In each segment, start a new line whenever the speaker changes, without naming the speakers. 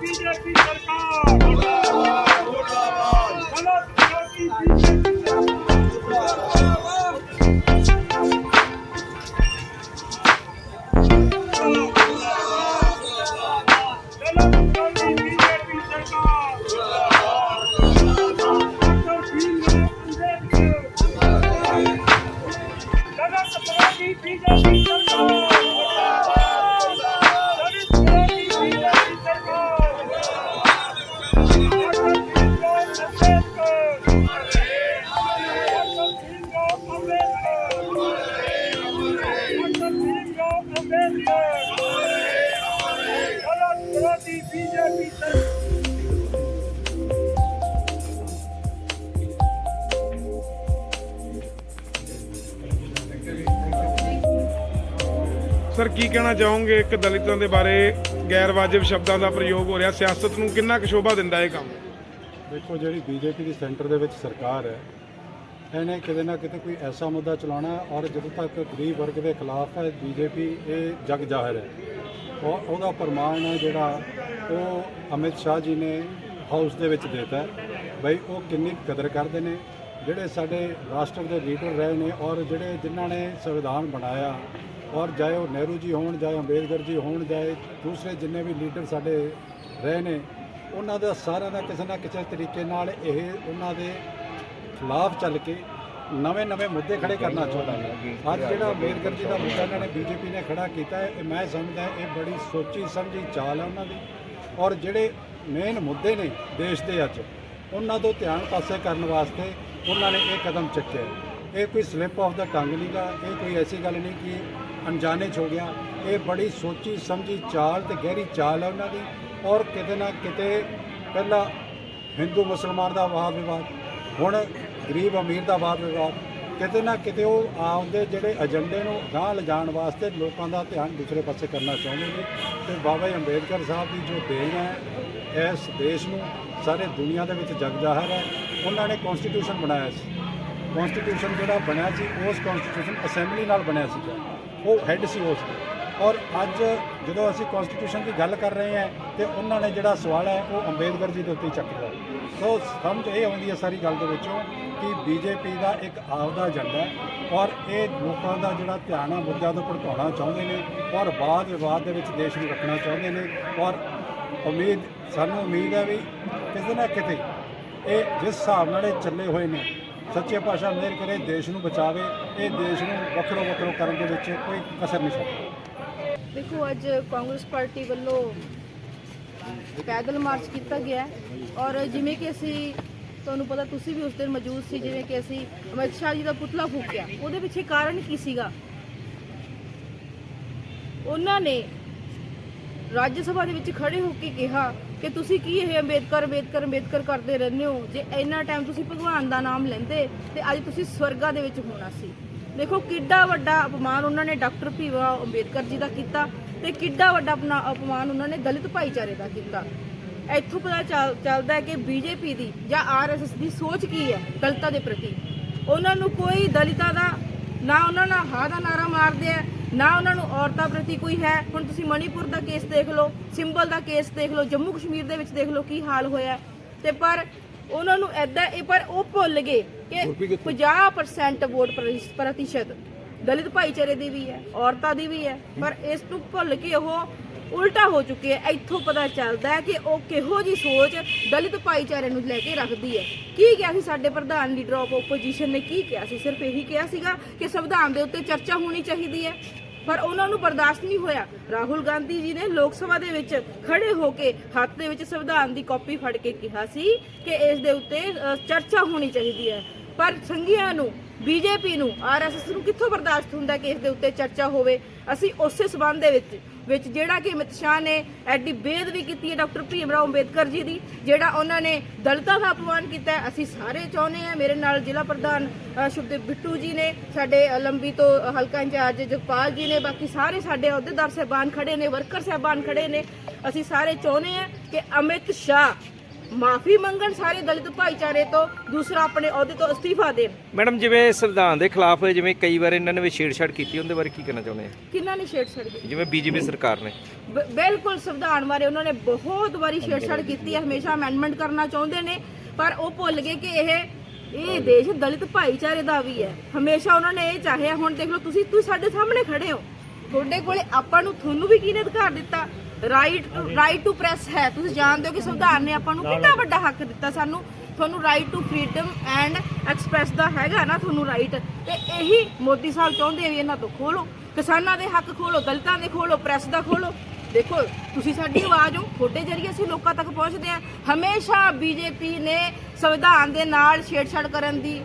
BJP ਸਰਕਾਰ। ਮੁਰਦਾਬਾਦ ਮੁਰਦਾਬਾਦ ਬੀਜੇਪੀ
ਸਰ, ਕੀ ਕਹਿਣਾ ਚਾਹੋਗੇ ਇੱਕ ਦਲਿਤਾਂ ਦੇ ਬਾਰੇ ਗੈਰ ਵਾਜਬ ਸ਼ਬਦਾਂ ਦਾ ਪ੍ਰਯੋਗ ਹੋ ਰਿਹਾ? ਸਿਆਸਤ ਨੂੰ ਕਿੰਨਾ ਕੁ ਸ਼ੋਭਾ ਦਿੰਦਾ ਇਹ ਕੰਮ?
ਦੇਖੋ, ਜਿਹੜੀ ਬੀਜੇਪੀ ਦੀ ਸੈਂਟਰ ਦੇ ਵਿੱਚ ਸਰਕਾਰ ਹੈ, ਇਹਨੇ ਕਿਤੇ ਨਾ ਕਿਤੇ ਕੋਈ ਐਸਾ ਮੁੱਦਾ ਚਲਾਉਣਾ ਹੈ ਔਰ ਜਦੋਂ ਤੱਕ ਗਰੀਬ ਵਰਗ ਦੇ ਖਿਲਾਫ ਹੈ, ਬੀਜੇਪੀ ਇਹ ਜਗ ਜ਼ਾਹਰ ਹੈ। ਔਰ ਉਹਦਾ ਪ੍ਰਮਾਣ ਹੈ ਜਿਹੜਾ ਉਹ ਅਮਿਤ ਸ਼ਾਹ ਜੀ ਨੇ ਹਾਊਸ ਦੇ ਵਿੱਚ ਦਿੱਤਾ ਬਈ, ਉਹ ਕਿੰਨੀ ਕਦਰ ਕਰਦੇ ਨੇ, ਜਿਹੜੇ ਸਾਡੇ ਰਾਸ਼ਟਰ ਦੇ ਲੀਡਰ ਰਹੇ ਨੇ ਔਰ ਜਿਹੜੇ ਜਿਨ੍ਹਾਂ ਨੇ ਸੰਵਿਧਾਨ ਬਣਾਇਆ ਔਰ ਚਾਹੇ ਉਹ ਨਹਿਰੂ ਜੀ ਹੋਣ ਚਾਹੇ ਅੰਬੇਦਕਰ ਜੀ ਹੋਣ ਚਾਹੇ ਦੂਸਰੇ ਜਿੰਨੇ ਵੀ ਲੀਡਰ ਸਾਡੇ ਰਹੇ ਨੇ, ਉਹਨਾਂ ਦਾ ਸਾਰਿਆਂ ਦਾ ਕਿਸੇ ਨਾ ਕਿਸੇ ਤਰੀਕੇ ਨਾਲ ਇਹ ਉਹਨਾਂ ਦੇ ਖਿਲਾਫ ਚੱਲ ਕੇ ਨਵੇਂ ਨਵੇਂ ਮੁੱਦੇ ਖੜੇ ਕਰਨਾ ਚਾਹੁੰਦਾ ਹੈ। ਅੱਜ ਜਿਹੜਾ ਅੰਬੇਦਕਰ ਜੀ ਦਾ ਮੁੱਦਾ ਇਹਨਾਂ ਨੇ ਬੀਜੇਪੀ ਨੇ ਖੜਾ ਕੀਤਾ ਹੈ, ਇਹ ਮੈਂ ਸਮਝਦਾ ਇਹ ਬੜੀ ਸੋਚੀ ਸਮਝੀ ਚਾਲ ਹੈ ਉਹਨਾਂ ਦੀ। ਔਰ ਜਿਹੜੇ ਮੇਨ ਮੁੱਦੇ ਨੇ ਦੇਸ਼ ਦੇ ਅੱਜ, ਉਹਨਾਂ ਤੋਂ ਧਿਆਨ ਪਾਸੇ ਕਰਨ ਵਾਸਤੇ ਉਹਨਾਂ ਨੇ ਇਹ ਕਦਮ ਚੱਕਿਆ ਇਹ ਕੋਈ ਸਲਿੱਪ ਆਫ ਦਾ ਟੰਗ ਨਹੀਂਗਾ ਇਹ ਕੋਈ ਐਸੀ ਗੱਲ ਨਹੀਂ ਕਿ ਅਣਜਾਣੇ 'ਚ ਹੋ ਗਿਆ। ਇਹ ਬੜੀ ਸੋਚੀ ਸਮਝੀ ਚਾਲ ਤੇ ਗਹਿਰੀ ਚਾਲ ਹੈ ਉਹਨਾਂ ਦੀ ਔਰ ਕਿਤੇ ਨਾ ਕਿਤੇ ਪਹਿਲਾਂ ਹਿੰਦੂ ਮੁਸਲਮਾਨ ਦਾ ਵਾਦ ਵਿਵਾਦ, ਹੁਣ ਗਰੀਬ ਅਮੀਰ ਦਾ ਵਾਦ ਵਿਵਾਦ, ਕਿਤੇ ਨਾ ਕਿਤੇ ਉਹ ਆਪਦੇ ਜਿਹੜੇ ਏਜੰਡੇ ਨੂੰ ਗਾਂਹ ਲਿਜਾਣ ਵਾਸਤੇ ਲੋਕਾਂ ਦਾ ਧਿਆਨ ਦੂਸਰੇ ਪਾਸੇ ਕਰਨਾ ਚਾਹੁੰਦੇ ਨੇ ਤੇ ਬਾਬਾ ਜੀ ਅੰਬੇਦਕਰ ਸਾਹਿਬ ਦੀ ਜੋ ਦੇਣ ਹੈ, ਇਸ ਦੇਸ਼ ਨੂੰ ਸਾਰੇ ਦੁਨੀਆ ਦੇ ਵਿੱਚ ਜਗ ਜ਼ਾਹਰ ਹੈ। ਉਹਨਾਂ ਨੇ ਕਨਸਟੀਟਿਊਸ਼ਨ ਬਣਾਇਆ ਸੀ। ਕਨਸਟੀਟਿਊਸ਼ਨ ਜਿਹੜਾ ਬਣਿਆ ਸੀ, ਉਸ ਕਨਸਟੀਟਿਊਸ਼ਨ ਅਸੈਂਬਲੀ ਨਾਲ ਬਣਿਆ ਸੀ ਉਹ ਹੈੱਡ ਸੀ ਉਸ ਦਾ। ਔਰ ਅੱਜ ਜਦੋਂ ਅਸੀਂ ਕਨਸਟੀਟਿਊਸ਼ਨ ਦੀ ਗੱਲ ਕਰ ਰਹੇ ਹਾਂ ਤੇ ਉਹਨਾਂ ਨੇ ਜਿਹੜਾ ਸਵਾਲ ਹੈ, ਉਹ ਅੰਬੇਦਕਰ ਜੀ ਦੇ ਉੱਤੇ ਚੱਕ ਲਿਆ। ਸੋ ਸਮਝ ਇਹ ਆਉਂਦੀ ਹੈ ਸਾਰੀ ਗੱਲ ਦੇ ਵਿੱਚੋਂ ਕਿ ਬੀਜੇਪੀ ਦਾ ਇੱਕ ਆਪਦਾ ਏਜੰਡਾ ਹੈ ਔਰ ਇਹ ਲੋਕਾਂ ਦਾ ਜਿਹੜਾ ਧਿਆਨ ਆ ਮੁੱਦਿਆਂ ਤੋਂ ਭੜਕਾਉਣਾ ਚਾਹੁੰਦੇ ਨੇ ਔਰ ਬਾਦ ਵਿਵਾਦ ਦੇ ਵਿੱਚ ਦੇਸ਼ ਨੂੰ ਰੱਖਣਾ ਚਾਹੁੰਦੇ ਨੇ ਔਰ ਉਮੀਦ, ਸਾਨੂੰ ਉਮੀਦ ਹੈ ਵੀ ਕਿਸੇ ਨਾ ਕਿਤੇ ਇਹ ਜਿਸ ਹਿਸਾਬ ਨਾਲ ਇਹ ਚੱਲੇ ਹੋਏ ਨੇ ਸੱਚੇ ਪਾਤਸ਼ਾਹ ਮਿਹਰ ਕਰੇ, ਦੇਸ਼ ਨੂੰ ਬਚਾਵੇ, ਇਹ ਦੇਸ਼ ਨੂੰ ਵੱਖਰੋ ਵੱਖਰੋ ਕਰਨ ਦੇ ਵਿੱਚ ਕੋਈ ਕਸਰ ਨਹੀਂ ਛੱਡਦਾ।
ਦੇਖੋ, ਅੱਜ ਕਾਂਗਰਸ ਪਾਰਟੀ ਵੱਲੋਂ ਪੈਦਲ ਮਾਰਚ ਕੀਤਾ ਗਿਆ ਔਰ ਜਿਵੇਂ ਕਿ ਅਸੀਂ ਤੁਹਾਨੂੰ ਪਤਾ ਤੁਸੀਂ ਵੀ ਉਸ ਦਿਨ ਮੌਜੂਦ ਸੀ, ਜਿਵੇਂ ਕਿ ਅਸੀਂ ਅਮਿਤ ਸ਼ਾਹ ਜੀ ਦਾ ਪੁਤਲਾ ਫੂਕਿਆ। ਉਹਦੇ ਪਿੱਛੇ ਕਾਰਨ ਕੀ ਸੀਗਾ? ਉਹਨਾਂ ਨੇ ਰਾਜ ਸਭਾ ਦੇ ਵਿੱਚ ਖੜੇ ਹੋ ਕੇ ਕਿਹਾ ਕਿ ਤੁਸੀਂ ਕੀ ਇਹ ਅੰਬੇਦਕਰ ਅੰਬੇਦਕਰ ਅੰਬੇਦਕਰ ਕਰਦੇ ਰਹਿੰਦੇ ਹੋ? ਜੇ ਇੰਨਾ ਟਾਈਮ ਤੁਸੀਂ ਭਗਵਾਨ ਦਾ ਨਾਮ ਲੈਂਦੇ, ਤੇ ਅੱਜ ਤੁਸੀਂ ਸਵਰਗਾ ਦੇ ਵਿੱਚ ਹੋਣਾ ਸੀ। ਦੇਖੋ, ਕਿੱਡਾ ਵੱਡਾ ਅਪਮਾਨ ਉਹਨਾਂ ਨੇ ਡਾਕਟਰ ਭੀਵਾ ਅੰਬੇਦਕਰ ਜੀ ਦਾ ਕੀਤਾ ਤੇ ਕਿੱਡਾ ਵੱਡਾ ਆਪਣਾ ਅਪਮਾਨ ਉਹਨਾਂ ਨੇ ਦਲਿਤ ਭਾਈਚਾਰੇ ਦਾ ਕੀਤਾ। ਇੱਥੋਂ ਪਤਾ ਚੱਲ- ਚੱਲਦਾ ਹੈ ਕਿ ਬੀਜੇਪੀ ਦੀ ਜਾਂ ਆਰਐਸਐਸ ਦੀ ਸੋਚ ਕੀ ਹੈ ਦਲਿਤਾਂ ਦੇ ਪ੍ਰਤੀ? ਉਹਨਾਂ ਨੂੰ ਕੋਈ ਦਲਿਤਾਂ ਦਾ ਨਾ ਉਹਨਾਂ ਨਾਲ ਹਾਂ ਦਾ ਨਾਰਾ ਮਾਰਦੇ ਆ ਨਾ ਉਹਨਾਂ ਨੂੰ ਔਰਤਾਂ ਪ੍ਰਤੀ ਕੋਈ ਹੈ। ਹੁਣ ਤੁਸੀਂ ਮਣੀਪੁਰ ਦਾ ਕੇਸ ਦੇਖ ਲਓ ਸਿੰਬਲ ਦਾ ਕੇਸ ਦੇਖ ਲਓ ਜੰਮੂ ਕਸ਼ਮੀਰ ਦੇ ਵਿੱਚ ਦੇਖ ਲਓ ਕੀ ਹਾਲ ਹੋਇਆ। ਤੇ ਪਰ ਉਹਨਾਂ ਨੂੰ ਐਦਾਂ ਇਹ ਪਰ ਉਹ ਭੁੱਲ ਗਏ ਕਿ 50% ਵੋਟ ਪ੍ਰਤਿ- ਪ੍ਰਤੀਸ਼ਤ। ਦਲਿਤ ਭਾਈਚਾਰੇ ਦੀ ਵੀ ਹੈ ਔਰਤਾਂ ਦੀ ਵੀ ਹੈ। ਪਰ ਇਸ ਨੂੰ ਭੁੱਲ ਕੇ ਉਹ ਉਲਟਾ ਹੋ ਚੁੱਕਿਆ ਹੈ। ਇੱਥੋਂ ਪਤਾ ਚੱਲਦਾ ਹੈ ਕਿ ਉਹ ਕਿਹੋ ਜੀ ਸੋਚ ਦਲਿਤ ਭਾਈਚਾਰੇ ਨੂੰ ਲੈ ਕੇ ਰੱਖਦੀ ਹੈ। ਕੀ ਕਿਹਾ ਸੀ ਸਾਡੇ ਪ੍ਰਧਾਨ ਲੀਡਰ ਆਫ ਆਪੋਜੀਸ਼ਨ ਨੇ? ਕੀ ਕਿਹਾ ਸੀ? ਸਿਰਫ ਇਹੀ ਕਿਹਾ ਸੀਗਾ ਕਿ ਸੰਵਿਧਾਨ ਦੇ ਉੱਤੇ ਚਰਚਾ ਹੋਣੀ ਚਾਹੀਦੀ ਹੈ। ਪਰ ਉਹਨਾਂ ਨੂੰ ਬਰਦਾਸ਼ਤ ਨਹੀਂ ਹੋਇਆ। ਰਾਹੁਲ ਗਾਂਧੀ ਜੀ ਨੇ ਲੋਕ ਸਭਾ ਦੇ ਵਿੱਚ ਖੜੇ ਹੋ ਕੇ ਹੱਥ ਦੇ ਵਿੱਚ ਸੰਵਿਧਾਨ ਦੀ ਕਾਪੀ ਫੜ ਕੇ ਕਿਹਾ ਸੀ ਕਿ ਇਸ ਦੇ ਉੱਤੇ ਚਰਚਾ ਹੋਣੀ ਚਾਹੀਦੀ ਹੈ। ਪਰ ਸੰਘੀਆਂ ਨੂੰ ਬੀਜੇਪੀ ਨੂੰ ਆਰਐਸਐਸ ਨੂੰ ਕਿੱਥੋਂ ਬਰਦਾਸ਼ਤ ਹੁੰਦਾ ਕਿ ਇਸ ਦੇ ਉੱਤੇ ਚਰਚਾ ਹੋਵੇ? ਅਸੀਂ ਉਸੇ ਸਬੰਧ ਦੇ ਵਿੱਚ ਵਿੱਚ ਜਿਹੜਾ ਕਿ ਅਮਿਤ ਸ਼ਾਹ ਨੇ ਐਡੀ ਬੇਅਦਬੀ ਕੀਤੀ ਹੈ ਡਾਕਟਰ ਭੀਮ ਰਾਓ ਅੰਬੇਦਕਰ ਜੀ ਦੀ ਜਿਹੜਾ ਉਹਨਾਂ ਨੇ ਦਲਿਤਾਂ ਦਾ ਅਪਮਾਨ ਕੀਤਾ ਅਸੀਂ ਸਾਰੇ ਚਾਹੁੰਦੇ ਆ ਮੇਰੇ ਨਾਲ ਜ਼ਿਲ੍ਹਾ ਪ੍ਰਧਾਨ ਅ, ਸ਼ੁਭਦੇਵ ਬਿੱਟੂ ਜੀ ਨੇ ਸਾਡੇ ਲੰਬੀ ਤੋਂ ਹਲਕਾ ਇੰਚਾਰਜ ਜਗਪਾਲ ਜੀ ਨੇ ਬਾਕੀ ਸਾਰੇ ਸਾਡੇ ਅਹੁਦੇਦਾਰ ਸਹਿਬਾਨ ਖੜੇ ਨੇ ਵਰਕਰ ਸਹਿਬਾਨ ਖੜੇ ਨੇ। ਅਸੀਂ ਸਾਰੇ ਚਾਹੁੰਦੇ ਆ ਕਿ ਅਮਿਤ ਸ਼ਾਹ ਮਾਫੀ ਮੰਗਣ ਸਾਰੇ ਦਲਿਤ ਭਾਈਚਾਰੇ ਤੋਂ ਦੂਸਰਾ ਆਪਣੇ ਅਹੁਦੇ ਤੋਂ ਅਸਤੀਫਾ ਦੇਣ
ਮੈਡਮ ਜਿਵੇਂ ਸੰਵਿਧਾਨ ਦੇ ਖਿਲਾਫ ਜਿਵੇਂ ਕਈ ਵਾਰ ਇਹਨਾਂ ਨੇ ਵੀ ਛੇੜਛਾੜ ਕੀਤੀ ਉਹਦੇ ਬਾਰੇ ਕੀ ਕਹਿਣਾ ਚਾਹੁੰਦੇ ਆ?
ਕਿੰਨਾ ਨਹੀਂ ਛੇੜ ਛੜਦੇ
ਜਿਵੇਂ ਬੀਜੇਪੀ ਸਰਕਾਰ ਨੇ।
ਬ- ਬਿਲਕੁਲ ਸੰਵਿਧਾਨ ਬਾਰੇ ਉਹਨਾਂ ਨੇ ਬਹੁਤ ਵਾਰੀ ਛੇੜਛਾੜ ਕੀਤੀ ਹੈ ਹਮੇਸ਼ਾ ਅਮੈਂਡਮੈਂਟ ਕਰਨਾ ਚਾਹੁੰਦੇ ਨੇ ਪਰ ਉਹ ਭੁੱਲ ਗਏ ਕਿ ਇਹ ਇਹ ਦੇਸ਼ ਦਲਿਤ ਭਾਈਚਾਰੇ ਦਾ ਵੀ ਹੈ। ਹਮੇਸ਼ਾ ਉਹਨਾਂ ਨੇ ਇਹ ਚਾਹਿਆ ਹੁਣ ਦੇਖ ਲਓ ਤੁਸੀਂ ਤੁਸੀਂ ਸਾਡੇ ਸਾਹਮਣੇ ਖੜੇ ਹੋ। ਤੁਹਾਡੇ ਕੋਲੇ ਆਪਾਂ ਨੂੰ ਤੁਹਾਨੂੰ ਵੀ ਕਿਹਨੇ ਅਧਿਕਾਰ ਦਿੱਤਾ? ਰਾਈਟ ਰਾਈਟ ਟੂ ਪ੍ਰੈਸ ਹੈ। ਤੁਸੀਂ ਜਾਣਦੇ ਹੋ ਕਿ ਸੰਵਿਧਾਨ ਨੇ ਆਪਾਂ ਨੂੰ ਕਿੰਨਾ ਵੱਡਾ ਹੱਕ ਦਿੱਤਾ ਸਾਨੂੰ? ਤੁਹਾਨੂੰ right to freedom and express ਦਾ ਹੈਗਾ ਨਾ ਤੁਹਾਨੂੰ ਰਾਈਟ ਤੇ ਇਹੀ ਮੋਦੀ ਸਾਹਿਬ ਚਾਹੁੰਦੇ ਆ ਵੀ ਇਹਨਾਂ ਤੋਂ ਖੋਲੋ। ਕਿਸਾਨਾਂ ਦੇ ਹੱਕ ਖੋਲੋ ਦਲਿਤਾਂ ਦੇ ਖੋਲੋ ਪ੍ਰੈਸ ਦਾ ਖੋਲੋ। ਦੇਖੋ ਤੁਸੀਂ ਸਾਡੀ ਆਵਾਜ਼ ਹੋ। ਤੁਹਾਡੇ ਜਰੀਏ ਅਸੀਂ ਲੋਕਾਂ ਤੱਕ ਪਹੁੰਚਦੇ ਹਾਂ। ਹਮੇਸ਼ਾ ਬੀਜੇਪੀ ਨੇ ਸੰਵਿਧਾਨ ਦੇ ਨਾਲ ਛੇੜਛਾੜ ਕਰਨ ਦੀ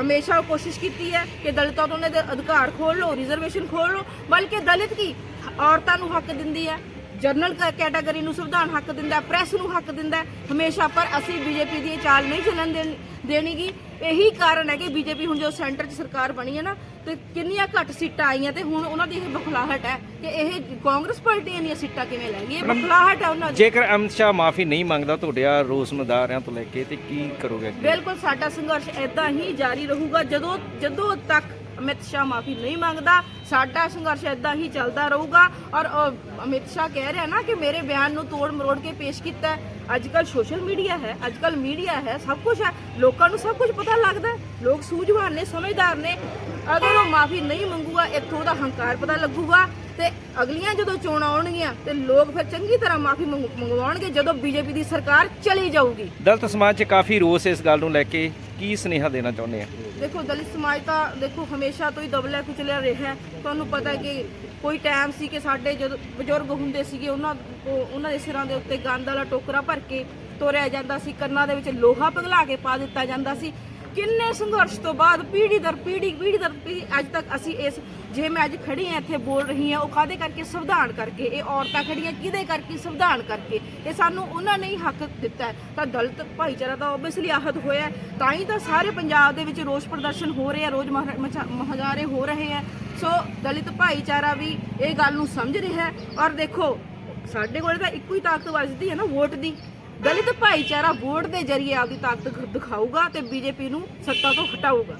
ਹਮੇਸ਼ਾ ਉਹ ਕੋਸ਼ਿਸ਼ ਕੀਤੀ ਹੈ ਕਿ ਦਲਿਤਾਂ ਤੋਂ ਉਹਨਾਂ ਦੇ ਅਧਿਕਾਰ ਖੋਲ ਲਓ ਰਿਜ਼ਰਵੇਸ਼ਨ ਖੋਲ ਲਓ, ਬਲਕਿ ਦਲਿਤ ਕੀ? ਔਰਤਾਂ ਨੂੰ ਹੱਕ ਦਿੰਦੀ ਹੈ ਜਨਰਲ ਕੈਟਾਗਰੀ ਨੂੰ ਸੰਵਿਧਾਨ ਹੱਕ ਦਿੰਦਾ ਹੈ ਪ੍ਰੈਸ ਨੂੰ ਹੱਕ ਦਿੰਦਾ ਹਮੇਸ਼ਾ ਪਰ ਅਸੀਂ ਬੀਜੇਪੀ ਦੀ ਇਹ ਚਾਲ ਨਹੀਂ ਚੱਲਣ ਦੇਣ- ਦੇਣੀਗੀ। ਇਹੀ ਕਾਰਨ ਹੈ ਕਿ ਬੀਜੇਪੀ ਹੁਣ ਜੋ ਸੈਂਟਰ 'ਚ ਸਰਕਾਰ ਬਣੀ ਹੈ ਨਾ ਤੇ ਕਿੰਨੀਆਂ ਘੱਟ ਸੀਟਾਂ ਆਈਆਂ ਤੇ ਹੁਣ ਉਹਨਾਂ ਦੀ ਇਹ ਬਖਲਾਹਟ ਹੈ ਕਿ ਇਹ ਕਾਂਗਰਸ ਪਾਰਟੀ ਇੰਨੀਆਂ ਸੀਟਾਂ ਕਿਵੇਂ ਲੈ ਗਈ ਇਹ ਬਖਲਾਹਟ ਹੈ ਉਹਨਾਂ ਦੀ
ਜੇਕਰ ਅਮਿਤ ਸ਼ਾਹ ਮਾਫੀ ਨਹੀਂ ਮੰਗਦਾ ਤੁਹਾਡੇ ਆ ਰੋਸ ਮੁਜ਼ਾਹਰਿਆਂ ਤੋਂ ਲੈ ਕੇ ਤੇ ਕੀ ਕਰੋਗੇ?
ਬਿਲਕੁਲ ਸਾਡਾ ਸੰਘਰਸ਼ ਇਦਾਂ ਹੀ ਜਾਰੀ ਰਹੂਗਾ ਜਦੋਂ ਜਦੋਂ ਤੱਕ ਅਮਿਤ ਸ਼ਾਹ ਮਾਫੀ ਨਹੀਂ ਮੰਗਦਾ। ਸਾਡਾ ਸੰਘਰਸ਼ ਇਦਾਂ ਹੀ ਚੱਲਦਾ ਰਹੂਗਾ। ਔਰ ਅਮਿਤ ਸ਼ਾਹ ਕਹਿ ਰਿਹਾ ਨਾ ਕਿ ਮੇਰੇ ਬਿਆਨ ਨੂੰ ਤੋੜ ਮਰੋੜ ਕੇ ਪੇਸ਼ ਕੀਤਾ ਅੱਜ ਕੱਲ ਸੋਸ਼ਲ ਮੀਡੀਆ ਹੈ ਅੱਜ ਕੱਲ ਮੀਡੀਆ ਹੈ, ਸਭ ਕੁਝ ਹੈ। ਲੋਕਾਂ ਨੂੰ ਸਭ ਕੁਝ ਪਤਾ ਲੱਗਦਾ ਲੋਕ ਸੂਝਵਾਨ ਨੇ, ਸਮਝਦਾਰ ਨੇ। ਅਗਰ ਉਹ ਮਾਫੀ ਨਹੀਂ ਮੰਗੂਗਾ, ਇੱਥੋਂ ਉਹਦਾ ਹੰਕਾਰ ਪਤਾ ਲੱਗੂਗਾ। ਤੇ ਅਗਲੀਆਂ ਜਦੋਂ ਚੋਣਾਂ ਆਉਣਗੀਆਂ ਤੇ ਲੋਕ ਫਿਰ ਚੰਗੀ ਤਰ੍ਹਾਂ ਮਾਫੀ ਮੰਗਵਾਉਣਗੇ ਜਦੋਂ ਬੀਜੇਪੀ ਦੀ ਸਰਕਾਰ ਚਲੀ ਜਾਊਗੀ।
ਦਲਿਤ ਸਮਾਜ 'ਚ ਕਾਫੀ ਰੋਸ ਇਸ ਗੱਲ ਨੂੰ ਲੈ ਕੇ ਕੀ ਸੁਨੇਹਾ ਦੇਣਾ ਚਾਹੁੰਦੇ ਆ?
ਦੇਖੋ ਦਲਿਤ ਸਮਾਜ ਤਾਂ ਦੇਖੋ ਹਮੇਸ਼ਾ ਤੋਂ ਹੀ ਦਬਲਿਆ ਕੁਚਲਿਆ ਰਿਹਾ ਤੁਹਾਨੂੰ ਪਤਾ ਕਿ ਕੋਈ ਟਾਈਮ ਸੀ ਕਿ ਸਾਡੇ ਜਦੋਂ ਬਜ਼ੁਰਗ ਹੁੰਦੇ ਸੀਗੇ ਉਹਨਾਂ ਉਹ- ਉਹਨਾਂ ਦੇ ਸਿਰਾਂ ਦੇ ਉੱਤੇ ਗੰਦ ਵਾਲਾ ਟੋਕਰਾ ਭਰ ਕੇ ਤੋਰਿਆ ਜਾਂਦਾ ਸੀ। ਕੰਨਾਂ ਦੇ ਵਿੱਚ ਲੋਹਾ ਪਿਘਲਾ ਕੇ ਪਾ ਦਿੱਤਾ ਜਾਂਦਾ ਸੀ। ਕਿੰਨੇ ਸੰਘਰਸ਼ ਤੋਂ ਬਾਅਦ ਪੀੜ੍ਹੀ ਦਰ ਪੀੜ੍ਹੀ ਪੀੜ੍ਹੀ ਦਰ ਪੀੜ੍ਹੀ ਅੱਜ ਤੱਕ ਅਸੀਂ ਇਸ, ਜੇ ਮੈਂ ਅੱਜ ਖੜੀ ਹਾਂ ਇੱਥੇ ਬੋਲ ਰਹੀ ਹਾਂ, ਉਹ ਕਾਦੇ ਕਰਕੇ ਸੰਵਿਧਾਨ ਕਰਕੇ, ਇਹ ਔਰਤਾਂ ਖੜੀਆਂ ਕਿਹਦੇ ਕਰਕੇ ਸੰਵਿਧਾਨ ਕਰਕੇ? ਇਹ ਸਾਨੂੰ ਉਹਨਾਂ ਨੇ ਹੀ ਹੱਕ ਦਿੱਤਾ ਹੈ। ਤਾਂ ਦਲਿਤ ਭਾਈਚਾਰਾ ਤਾਂ ਓਬਵੀਅਸਲੀ ਆਹਤ ਹੋਇਆ ਹੈ। ਤਾਂ ਹੀ ਤਾਂ ਸਾਰੇ ਪੰਜਾਬ ਦੇ ਵਿੱਚ ਰੋਸ ਪ੍ਰਦਰਸ਼ਨ ਹੋ ਰਹੇ ਆ ਰੋਜ਼ ਮਹਾ- ਮਚਾ- ਮੁਜ਼ਾਹਰੇ ਹੋ ਰਹੇ ਆ ਸੋ ਦਲਿਤ ਭਾਈਚਾਰਾ ਵੀ ਇਹ ਗੱਲ ਨੂੰ ਸਮਝ ਰਿਹਾ ਹੈ। ਔਰ ਦੇਖੋ, ਸਾਡੇ ਕੋਲ ਤਾਂ ਇੱਕੋ ਹੀ ਤਾਕਤ ਵੱਜਦੀ ਹੈ ਨਾ ਵੋਟ ਦੀ। ਦਲਿਤ ਭਾਈਚਾਰਾ ਵੋਟ ਦੇ ਜ਼ਰੀਏ ਆਪਦੀ ਤਾਕਤ ਦਿਖਾਊਗਾ ਤੇ ਬੀਜੇਪੀ ਨੂੰ ਸੱਤਾ ਤੋਂ ਹਟਾਊਗਾ।